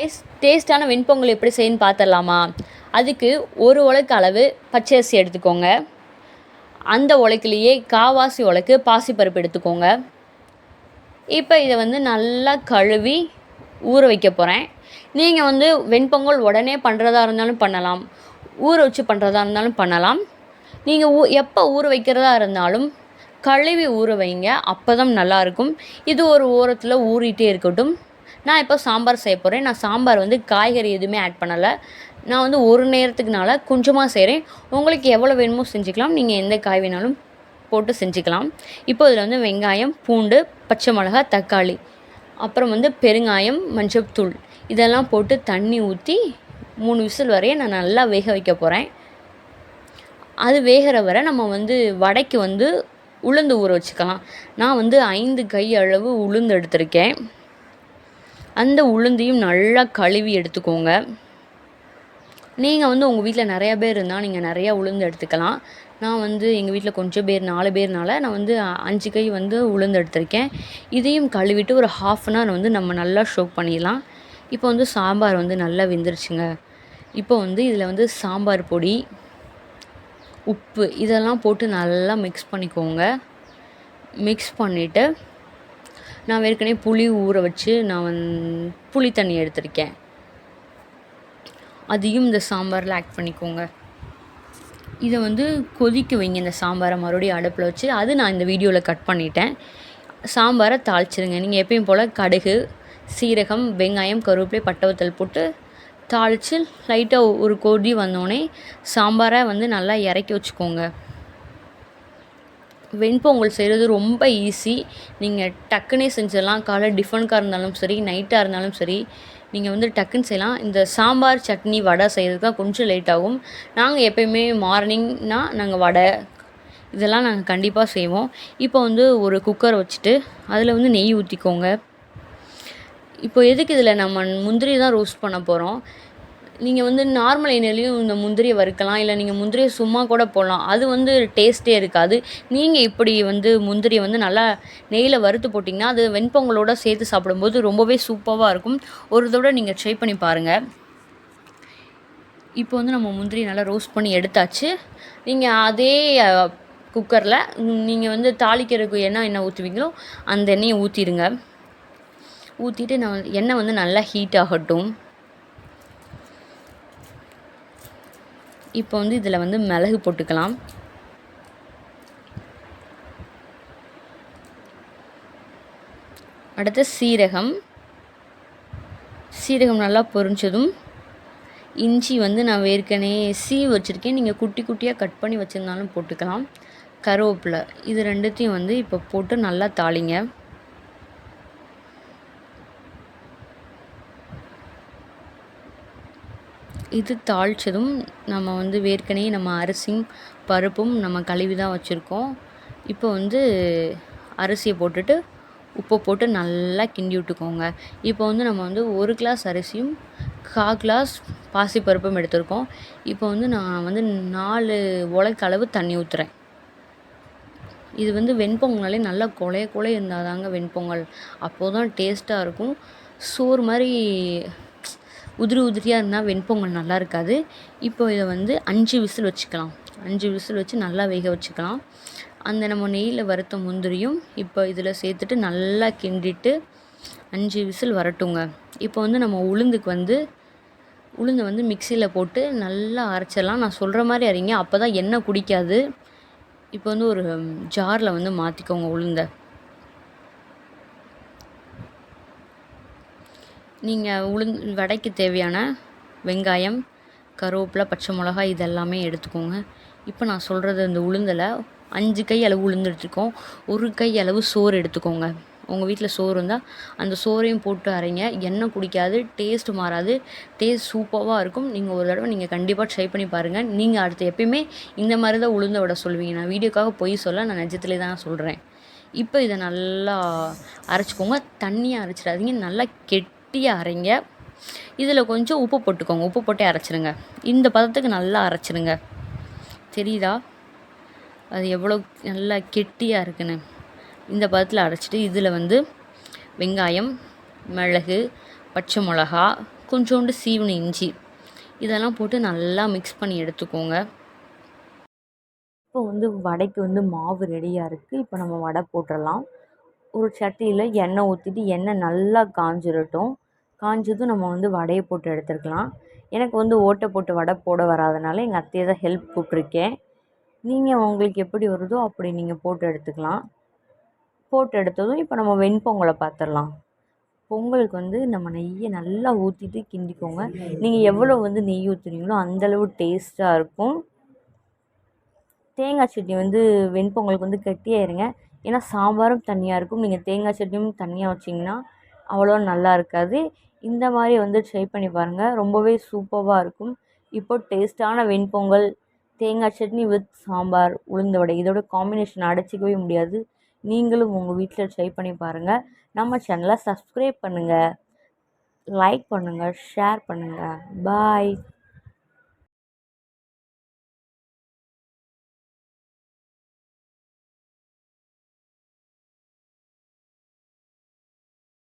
Taste டேஸ்ட்டான வெண்பொங்கல் எப்படி செய்யணும்னு பார்த்துடலாமா அதுக்கு ஒரு உலக்கு அளவு பச்சரிசி எடுத்துக்கோங்க. அந்த உலக்கிலேயே காவாசி உலக்கு பாசிப்பருப்பு எடுத்துக்கோங்க. இப்போ இதை வந்து நல்லா கழுவி ஊற வைக்க போகிறேன் நீங்கள் வந்து வெண்பொங்கல் உடனே பண்ணுறதா இருந்தாலும் பண்ணலாம். ஊற வச்சு பண்ணுறதா இருந்தாலும் பண்ணலாம். நீங்கள் ஊ எப்போ ஊற வைக்கிறதா இருந்தாலும் கழுவி ஊற வைங்க. அப்போ தான் நல்லாயிருக்கும் இது ஒரு ஓரத்தில் ஊறிட்டே இருக்கட்டும். நான் இப்போ சாம்பார் செய்ய போகிறேன் நான் சாம்பார் வந்து காய்கறி எதுவுமே ஆட் பண்ணலை. நான் வந்து ஒரு நேரத்துக்குனால கொஞ்சமாக செய்கிறேன் உங்களுக்கு எவ்வளோ வேணுமோ செஞ்சுக்கலாம். நீங்கள் எந்த காய் வேணாலும் போட்டு செஞ்சுக்கலாம். இப்போ இதில் வந்து வெங்காயம் பூண்டு பச்சை மிளகா தக்காளி அப்புறம் வந்து பெருங்காயம் மஞ்சள்தூள் இதெல்லாம் போட்டு தண்ணி ஊற்றி மூணு விசில் வரைய நான் நல்லா வேக வைக்க போகிறேன் அது வேகிற வரை நம்ம வந்து வடைக்கு வந்து உளுந்து ஊற வச்சுக்கலாம். நான் வந்து ஐந்து கை அளவு உளுந்து எடுத்திருக்கேன். அந்த உளுந்தையும் நல்லா கழுவி எடுத்துக்கோங்க. நீங்கள் வந்து உங்கள் வீட்டில் நிறையா பேர் இருந்தால் நீங்கள் நிறையா உளுந்து எடுத்துக்கலாம். நான் வந்து எங்கள் வீட்டில் கொஞ்சம் பேர் நாலு பேர்னால நான் வந்து அஞ்சு கை வந்து உளுந்து எடுத்திருக்கேன். இதையும் கழுவிட்டு ஒரு ஹாஃப் அன் ஹவர் வந்து நம்ம நல்லா ஷோக் பண்ணிடலாம். இப்போ வந்து சாம்பார் வந்து நல்லா வெந்துருச்சுங்க. இப்போ வந்து இதில் வந்து சாம்பார் பொடி உப்பு இதெல்லாம் போட்டு நல்லா மிக்ஸ் பண்ணிக்கோங்க. மிக்ஸ் பண்ணிவிட்டு நான் ஏற்கனவே புளி ஊற வச்சு நான் வந் புளி தண்ணி எடுத்திருக்கேன். அதையும் இந்த சாம்பாரில் ஆட் பண்ணிக்கோங்க. இதை வந்து கொதிக்க வைங்க இந்த சாம்பாரை மறுபடியும் அடுப்பில் வச்சு. அது நான் இந்த வீடியோவில் கட் பண்ணிட்டேன். சாம்பாரை தாளிச்சிருங்க. நீங்கள் எப்பயும் போல் கடுகு சீரகம் வெங்காயம் கருவேப்பிலை பட்டவத்தல் போட்டு தாளித்து லைட்டாக ஒரு கொதி வந்தோடனே சாம்பாரை வந்து நல்லா இறக்கி வச்சுக்கோங்க. வெண்பொங்கல் செய்கிறது ரொம்ப ஈஸி நீங்கள் டக்குன்னே செஞ்சிடலாம். காலை டிஃபனுக்காக இருந்தாலும் சரி நைட்டாக இருந்தாலும் சரி நீங்கள் வந்து டக்குன்னு செய்யலாம். இந்த சாம்பார் சட்னி வடை செய்கிறதுக்கு தான் கொஞ்சம் லேட் ஆகும். நாங்கள் எப்போயுமே மார்னிங்னா நாங்கள் வடை இதெல்லாம் நாங்கள் கண்டிப்பாக செய்வோம். இப்போ வந்து ஒரு குக்கர் வச்சுட்டு அதில் வந்து நெய் ஊற்றிக்கோங்க இப்போ எதுக்கு இதில் நம்ம முந்திரி தான் ரோஸ்ட் பண்ண போகிறோம் நீங்கள் வந்து நார்மல் எண்ணெயிலையும் இந்த முந்திரியை வறுக்கலாம் இல்லை நீங்கள் முந்திரியை சும்மா கூட போடலாம். அது வந்து டேஸ்ட்டே இருக்காது. நீங்கள் இப்படி வந்து முந்திரியை வந்து நல்லா நெய்யில் வறுத்து போட்டிங்கன்னா அது வெண்பொங்கலோடு சேர்த்து சாப்பிடும்போது ரொம்பவே சூப்பராக இருக்கும். ஒரு தடவை நீங்கள் ட்ரை பண்ணி பாருங்கள் இப்போ வந்து நம்ம முந்திரி நல்லா ரோஸ்ட் பண்ணி எடுத்தாச்சு. நீங்கள் அதே குக்கரில் நீங்கள் வந்து தாளிக்கிறதுக்கு என்ன எண்ணெய் ஊற்றுவீங்களோ அந்த எண்ணெயை ஊற்றிடுங்க ஊற்றிட்டு நான் எண்ணெய் வந்து நல்லா ஹீட் ஆகட்டும். இப்போ வந்து இதில் வந்து மிளகு போட்டுக்கலாம். அடுத்து சீரகம். சீரகம் நல்லா பொரிஞ்சதும் இஞ்சி வந்து நான் ஏற்கனவே சீ வச்சுருக்கேன். நீங்கள் குட்டி குட்டியாக கட் பண்ணி வச்சுருந்தாலும் போட்டுக்கலாம். கருவேப்பிலை இது ரெண்டுத்தையும் வந்து இப்போ போட்டு நல்லா தாளிங்க. இது தாளித்ததும் நம்ம வந்து ஏற்கனவே நம்ம அரிசியும் பருப்பும் நம்ம கழுவி தான் வச்சுருக்கோம். இப்போ வந்து அரிசியை போட்டுட்டு உப்பை போட்டு நல்லா கிண்டி விட்டுக்கோங்க. இப்போ வந்து நம்ம வந்து ஒரு கிளாஸ் அரிசியும் கா கிளாஸ் பாசிப்பருப்பும் எடுத்திருக்கோம். இப்போ வந்து நான் வந்து நாலு உலக்கு அளவு தண்ணி ஊற்றுறேன் இது வந்து வெண்பொங்கல்னாலே நல்லா கொலைய கொலைய இருந்தால் தாங்க வெண்பொங்கல். அப்போது தான் டேஸ்ட்டாக இருக்கும். சோறு மாதிரி உதிரி உதிரியாக இருந்தால் வெண்பொங்கல் நல்லா இருக்காது. இப்போ இதை வந்து அஞ்சு விசில் வச்சுக்கலாம். அஞ்சு விசில் வச்சு நல்லா வேக வச்சுக்கலாம். அந்த நம்ம நெய்யில் வறுத்த முந்திரியும் இப்போ இதில் சேர்த்துட்டு நல்லா கிண்டிட்டு அஞ்சு விசில் வரட்டுங்க. இப்போ வந்து நம்ம உளுந்துக்கு வந்து உளுந்தை வந்து மிக்சியில் போட்டு நல்லா அரைச்சிடலாம். நான் சொல்கிற மாதிரி அரைங்க. அப்போ தான் எண்ணெய் குடிக்காது. இப்போ வந்து ஒரு ஜாரில் வந்து மாற்றிக்கோங்க உளுந்தை. நீங்கள் உளுந் வடைக்கு தேவையான வெங்காயம் கருவேப்பிலை பச்சை மிளகாய் இதெல்லாமே எடுத்துக்கோங்க. இப்போ நான் சொல்கிறது இந்த உளுந்தில் அஞ்சு கை அளவு உளுந்து எடுத்துக்கோம் ஒரு கை அளவு சோறு எடுத்துக்கோங்க. உங்கள் வீட்டில் சோறு இருந்தால் அந்த சோறையும் போட்டு அரைங்க. எண்ணெய் குடிக்காது டேஸ்ட் மாறாது. டேஸ்ட் சூப்பராக இருக்கும். நீங்கள் ஒரு தடவை நீங்கள் கண்டிப்பாக ட்ரை பண்ணி பாருங்கள் நீங்கள் அடுத்து எப்பயுமே இந்த மாதிரி தான் உளுந்த விட சொல்லுவீங்க நான் வீடியோக்காக பொய் சொல்ல நான் நிஜத்துலேயே தான் சொல்கிறேன் இப்போ இதை நல்லா அரைச்சிக்கோங்க. தண்ணியாக அரைச்சிடாதீங்க. நல்லா கெட் கெட்டியாக அரைங்க. இதில் கொஞ்சம் உப்பு போட்டுக்கோங்க. உப்பு போட்டே அரைச்சிருங்க. இந்த பதத்துக்கு நல்லா அரைச்சிருங்க. தெரியுதா? அது எவ்வளோ நல்லா கெட்டியாக இருக்குன்னு. இந்த பதத்தில் அரைச்சிட்டு இதில் வந்து வெங்காயம் மிளகு பச்சை மிளகா கொஞ்சோண்டு சீவன இஞ்சி. இதெல்லாம் போட்டு நல்லா மிக்ஸ் பண்ணி எடுத்துக்கோங்க. இப்போ வந்து வடைக்கு வந்து மாவு ரெடியாக இருக்குது இப்போ நம்ம வடை போட்டுடலாம் ஒரு சட்டியில் எண்ணெய் ஊற்றிட்டு எண்ணெய் நல்லா காஞ்சிடட்டும் காஞ்சதும் நம்ம வந்து வடையை போட்டு எடுத்துருக்கலாம். எனக்கு வந்து ஓட்டை போட்டு வடை போட வராதனால எங்கள் அத்தையை தான் ஹெல்ப் கூப்பிட்ருக்கேன் நீங்கள் உங்களுக்கு எப்படி வருதோ அப்படி நீங்கள் போட்டு எடுத்துக்கலாம். போட்டு எடுத்ததும் இப்போ நம்ம வெண்பொங்கலை பார்த்துடலாம் பொங்கலுக்கு வந்து நம்ம நெய்யை நல்லா ஊற்றிட்டு கிண்டிக்கோங்க. நீங்கள் எவ்வளோ வந்து நெய் ஊற்றுறீங்களோ அந்தளவு டேஸ்ட்டாக இருக்கும். தேங்காய் சட்னி வந்து வெண்பொங்கலுக்கு வந்து கட்டியாயிருங்க. ஏன்னா சாம்பாரும் தண்ணியாக இருக்கும். நீங்கள் தேங்காய் சட்னியும் தண்ணியாக வச்சிங்கன்னா அவ்வளோ நல்லா இருக்காது. இந்த மாதிரி வந்து ட்ரை பண்ணி பாருங்கள் ரொம்பவே சூப்பராக இருக்கும். இப்போ டேஸ்ட்டான வெண்பொங்கல் தேங்காய் சட்னி வித் சாம்பார் உளுந்த வடை இதோட காம்பினேஷன் அடைச்சிக்கவே முடியாது. நீங்களும் உங்கள் வீட்டில் ட்ரை பண்ணி பாருங்கள் நம்ம சேனலை சப்ஸ்கிரைப் பண்ணுங்கள் லைக் பண்ணுங்கள் ஷேர் பண்ணுங்கள் பாய்